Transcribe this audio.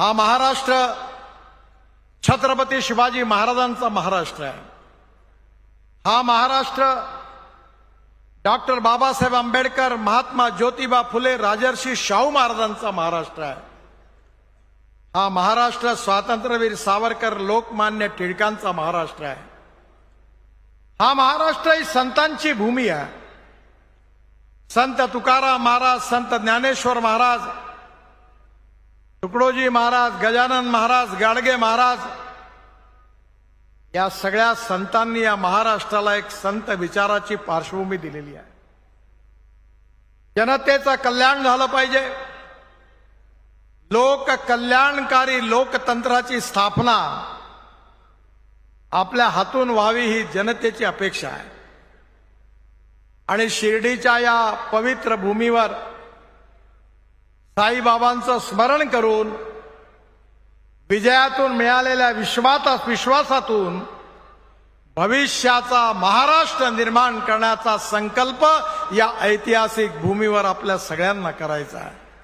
हा महाराष्ट्र छत्रपती शिवाजी महाराजांचा महाराष्ट्र आहे. हा महाराष्ट्र डॉक्टर बाबासाहेब आंबेडकर महात्मा ज्योतिबा फुले राजर्षी शाहू महाराजांचा महाराष्ट्र आहे. हा महाराष्ट्र स्वातंत्र्यवीर सावरकर लोकमान्य टिळकांचा महाराष्ट्र आहे. हा महाराष्ट्र ही संतांची भूमी आहे. संत तुकाराम महाराज संत ज्ञानेश्वर महाराज तुकडोजी महाराज गजानन महाराज गाडगे महाराज या सगळ्या संतांनी या महाराष्ट्राला एक संत विचाराची पार्श्वभूमी दिलेली आहे. जनतेचं कल्याण झालं पाहिजे. लोक कल्याणकारी लोकतंत्राची स्थापना आपल्या हातून व्हावी ही जनतेची अपेक्षा आहे. आणि शिर्डीच्या या पवित्र भूमीवर साईबाबांचं स्मरण करून विजयातून मिळालेल्या विश्वाता विश्वासातून भविष्याचा महाराष्ट्र निर्माण करण्याचा संकल्प या ऐतिहासिक भूमीवर आपल्या सगळ्यांना करायचा आहे.